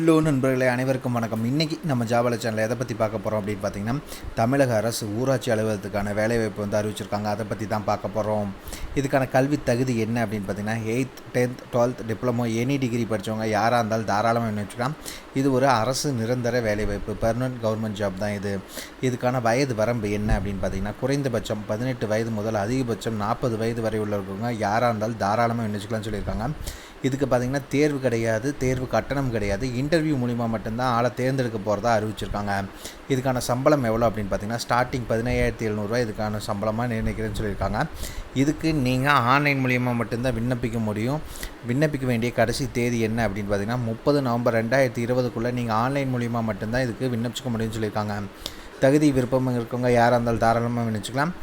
Hello நண்பர்களே அனைவருக்கும் வணக்கம். இன்றைக்கி நம்ம ஜாபல சேனலில் எதை பற்றி பார்க்க போகிறோம் அப்படின்னு பார்த்தீங்கன்னா தமிழக அரசு ஊராட்சி அலுவலகத்துக்கான வேலைவாய்ப்பு வந்து அறிவிச்சிருக்காங்க. அதை பற்றி தான் பார்க்க போகிறோம் இதுக்கான கல்வி தகுதி என்ன அப்படின்னு பார்த்தீங்கன்னா eighth tenth twelfth diploma any degree படித்தவங்க யாராக இருந்தாலும் தாராளமாக வச்சுக்கலாம் இது ஒரு அரசு நிரந்தர வேலைவாய்ப்பு பெர்மனன்ட் கவர்மெண்ட் ஜாப் தான் இது. இதுக்கான வயது வரம்பு என்ன அப்படின்னு பார்த்தீங்கன்னா குறைந்தபட்சம் பதினெட்டு வயது முதல் அதிகபட்சம் நாற்பது வயது வரை உள்ளவங்க யாராக இருந்தாலும் தாராளமாக விண்ணப்பிச்சுக்கலாம்னு சொல்லியிருக்காங்க. இதுக்கு பார்த்திங்கன்னா தேர்வு கிடையாது தேர்வு கட்டணம் கிடையாது இன்டர்வியூ மூலிமா மட்டும்தான் ஆளை தேர்ந்தெடுக்க போகிறதா அறிவிச்சிருக்காங்க. இதுக்கான சம்பளம் எவ்வளோ அப்படின்னு பார்த்தீங்கன்னா ஸ்டார்டிங் பதினையாயிரத்தி எழுநூறுவா இதுக்கான சம்பளமாக நிர்ணயிக்கிறேன்னு சொல்லியிருக்காங்க. இதுக்கு நீங்கள் ஆன்லைன் மூலியமாக மட்டும்தான் விண்ணப்பிக்க முடியும். விண்ணப்பிக்க வேண்டிய கடைசி தேதி என்ன அப்படின்னு பார்த்தீங்கன்னா முப்பது நவம்பர் ரெண்டாயிரத்தி இருபதுக்குள்ளே நீங்கள் ஆன்லைன் மூலியமாக மட்டும்தான் இதுக்கு விண்ணப்பிச்சிக்க முடியும்னு சொல்லியிருக்காங்க. தகுதி விருப்பம் இருக்கவங்க யாராக இருந்தாலும் தாராளமாக விண்ணப்பிச்சிக்கலாம்.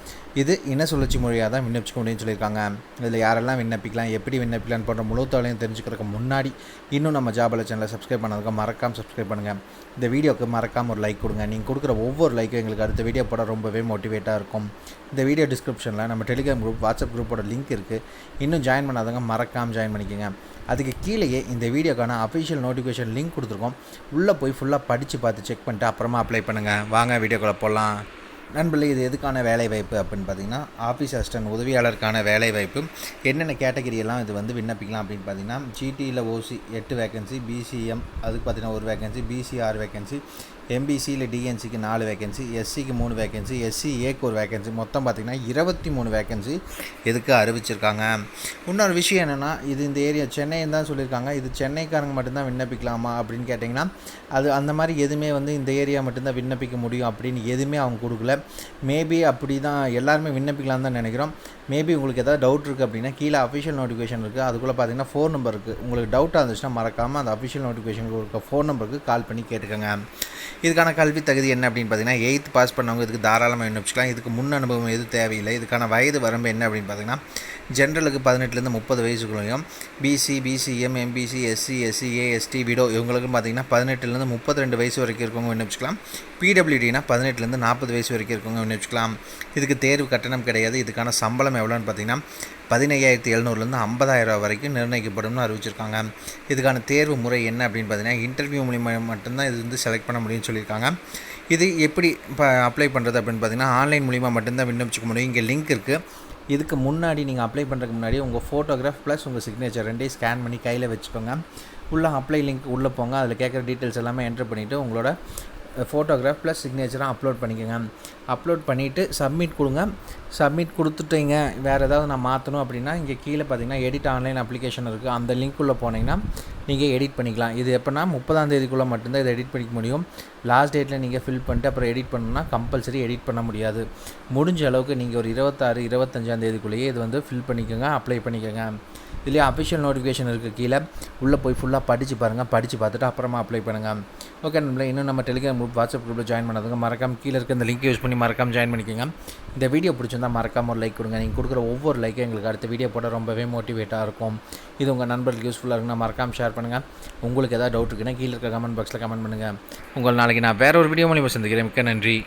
இது இன சுழற்சி மொழியாக தான் விண்ணப்பிச்சுக்க முடியும்னு சொல்லியிருக்காங்க. இதில் யாரெல்லாம் விண்ணப்பிக்கலாம் எப்படி விண்ணப்பிக்கலாம் போன்ற முழு தகவலையும் தெரிஞ்சுக்கிறதுக்கு முன்னாடி இன்னும் நம்ம ஜாபல சேனலை சப்ஸ்கிரைப் பண்ணதுக்கு மறக்காமல் சப்ஸ்கிரைப் பண்ணுங்கள் இந்த வீடியோக்கு மறக்காமல் ஒரு லைக் கொடுங்க. நீங்கள் கொடுக்குற ஒவ்வொரு லைக்கும் எங்களுக்கு அடுத்த வீடியோ போட ரொம்பவே மோட்டிவேட்டாக இருக்கும். இந்த வீடியோ டிஸ்கிரிப்ஷனில் நம்ம டெலிகிராம் குரூப் வாட்ஸ்அப் குரூப்போட லிங்க் இருக்குது இன்னும் ஜாயின் பண்ணாதவங்க மறக்காமல் ஜாயின் பண்ணிக்கோங்க. அதுக்கு கீழேயே இந்த வீடியோக்கான அஃபிஷியல் நோட்டிஃபிகேஷன் லிங்க் கொடுத்துருக்கோம். உள்ளே போய் ஃபுல்லாக படித்து பார்த்து செக் பண்ணிட்டு அப்புறமா அப்ளை பண்ணுங்கள் வாங்க வீடியோக்குள்ளே போகலாம் நண்பர்களே இது எதுக்கான வேலைவாய்ப்பு அப்படின்னு பார்த்தீங்கன்னா ஆஃபீஸ் அசிஸ்டன்ட் உதவியாளருக்கான வேலைவாய்ப்பு. என்னென்ன கேட்டகரியெல்லாம் இது வந்து விண்ணப்பிக்கலாம் அப்படின்னு பார்த்தீங்கன்னா ஜிடியில் ஓசி எட்டு வேகன்சி பிசிஎம் அதுக்கு பார்த்தீங்கன்னா ஒரு வேகன்சி பிசிஆர் வேகன்சி எம்பிசியில் டிஎன்சிக்கு நாலு வேகன்சி எஸ்சிக்கு மூணு வேகன்சி எஸ்சி ஏக்கு ஒரு வேகன்சி மொத்தம் பார்த்திங்கன்னா இருபத்தி மூணு வேகன்சி இதுக்கு அறிவிச்சிருக்காங்க. இன்னொரு விஷயம் என்னென்னா இது இந்த ஏரியா சென்னைன்னு தான் சொல்லியிருக்காங்க. இது சென்னைக்காரங்க மட்டும்தான் விண்ணப்பிக்கலாமா அப்படின்னு கேட்டிங்கன்னா அது அந்த மாதிரி எதுவுமே வந்து இந்த ஏரியா மட்டும்தான் விண்ணப்பிக்க முடியும் அப்படின்னு எதுவுமே அவங்க கொடுக்கல. மேபி அப்படி தான் எல்லாருமே விண்ணப்பிக்கலாம் தான் நினைக்கிறோம். மேபி உங்களுக்கு எதாவது டவுட் இருக்குது அப்படின்னா கீழே அஃபிஷியல் நோட்டிஃபிகேஷன் இருக்குது அதுக்குள்ளே பார்த்தீங்கன்னா ஃபோன் நம்பர் இருக்குது உங்களுக்கு டவுட்டாக இருந்துச்சுன்னா மறக்காமல் அந்த அஃபிஷியல் நோட்டிஃபிகேஷன் இருக்க ஃபோன் நம்பருக்கு கால் பண்ணி கேட்டுக்கோங்க. இதுக்கான கல்வி தகுதி என்ன அப்படின்னு பார்த்தீங்கன்னா எயித் பாஸ் பண்ணவங்க இதுக்கு தாராளமாக விண்ணப்பிச்சிக்கலாம் இதுக்கு முன் அனுபவம் எதுவும் தேவையில்லை. இதுக்கான வயது வரம்பு என்ன அப்படின்னு பார்த்தீங்கன்னா ஜென்ரலுக்கு பதினெட்டுலேருந்து முப்பது வயசுக்குள்ளேயும் BC BCM MBC SC SC AST widow இவங்களுக்கும் பார்த்தீங்கன்னா பதினெட்டுலேருந்து முப்பத்தி ரெண்டு வயசு வரைக்கும் இருக்கவங்க விண்ணப்பிச்சிக்கலாம் பிடபிள்யூடினா பதினெட்டுலேருந்து நாற்பது வயசு வரைக்கும் இருக்கவங்க விண்ணப்பிச்சிக்கலாம் இதுக்கு தேர்வு கட்டணம் கிடையாது. இதுக்கான சம்பளம் எவ்வளோன்னு பார்த்தீங்கன்னா பதினையாயிரத்தி எழுநூறுலேருந்து ஐம்பதாயிரம் வரைக்கும் நிர்ணயிக்கப்படும்னு அறிவிச்சிருக்காங்க. இதுக்கான தேர்வு முறை என்ன அப்படின்னு பார்த்தீங்கன்னா இன்டர்வியூ மூலிமா மட்டும்தான் இது வந்து செலக்ட் பண்ண முடியும்னு சொல்லியிருக்காங்க. இது எப்படி இப்போ அப்ளை பண்ணுறது அப்படின்னு பார்த்தீங்கன்னா ஆன்லைன் மூலிமா மட்டும்தான் விண்ணப்பிச்சிக்க முடியும். இங்கே லிங்க் இருக்குது இதுக்கு முன்னாடி நீங்கள் அப்ளை பண்ணுறதுக்கு முன்னாடி உங்கள் ஃபோட்டோகிராஃப் ப்ளஸ் உங்கள் சிக்னேச்சர் ரெண்டையும் ஸ்கேன் பண்ணி கையில் வச்சுக்கோங்க. உள்ளே அப்ளை லிங்க் உள்ளே போங்க. அதில் கேட்குற டீட்டெயில்ஸ் எல்லாமே என்ட்ரு பண்ணிவிட்டு உங்களோட ஃபோட்டோகிராஃப் ப்ளஸ் சிக்னேச்சராக அப்லோட் பண்ணிக்கோங்க. அப்லோட் பண்ணிவிட்டு சப்மிட் கொடுங்க. சப்மிட் கொடுத்துட்டீங்க. வேறு ஏதாவது நான் மாற்றணும் அப்படின்னா இங்கே கீழே பார்த்தீங்கன்னா எடிட் ஆன்லைன் அப்ளிகேஷன் இருக்குது அந்த லிங்க்குள்ளே போனீங்கன்னா நீங்கள் எடிட் பண்ணிக்கலாம். இது எப்போனா முப்பதாம் தேதிக்குள்ளே மட்டும்தான் இதை எடிட் பண்ணிக்க முடியும். லாஸ்ட் டேட்டில் நீங்கள் ஃபில் பண்ணிட்டு அப்புறம் எடிட் பண்ணணும்னா கம்பல்சரி எடிட் பண்ண முடியாது. முடிஞ்ச அளவுக்கு நீங்கள் ஒரு இருபத்தாறு இருபத்தஞ்சாம் தேதிக்குள்ளேயே இது வந்து ஃபில் பண்ணிக்கோங்க அப்ளை பண்ணிக்கோங்க. இதுலேயே அஃபிஷியல் நோட்டிஃபிகேஷன் இருக்குது கீழே உள்ளே போய் ஃபுல்லாக படித்து பாருங்கள் படித்து பார்த்துட்டு அப்புறமா அப்ளை பண்ணுங்கள் ஓகே நம்மள இன்னும் நம்ம டெலிகிராம் குரூப் வாட்ஸ்அப் குரூப்பில் ஜாயின் பண்ணதுங்க. மறக்காமல் கீழே இருக்க இந்த லிங்க் யூஸ் பண்ணி மறக்காமல் ஜாயின் பண்ணிக்கோங்க. இந்த வீடியோ பிடிச்சிருந்தால் மறக்காமல் ஒரு லைக் கொடுங்க. நீங்கள் கொடுக்குற ஒவ்வொரு லைக்கும் எங்களுக்கு அடுத்த வீடியோ போட ரொம்பவே மோட்டிவேட்டாக இருக்கும். இது உங்கள் நண்பர்களுக்கு யூஸ்ஃபுல்லாக இருக்குன்னா மறக்காமல் ஷேர் பண்ணுங்கள் உங்களுக்கு எதாவது டவுட் இருக்குன்னா கீழே இருக்க கமெண்ட் பாக்ஸில் கமெண்ட் பண்ணுங்கள் உங்கள் நாளைக்கு நான் வேறு ஒரு வீடியோ மூலியமாக சந்திக்கிறேன். மிக்க நன்றி.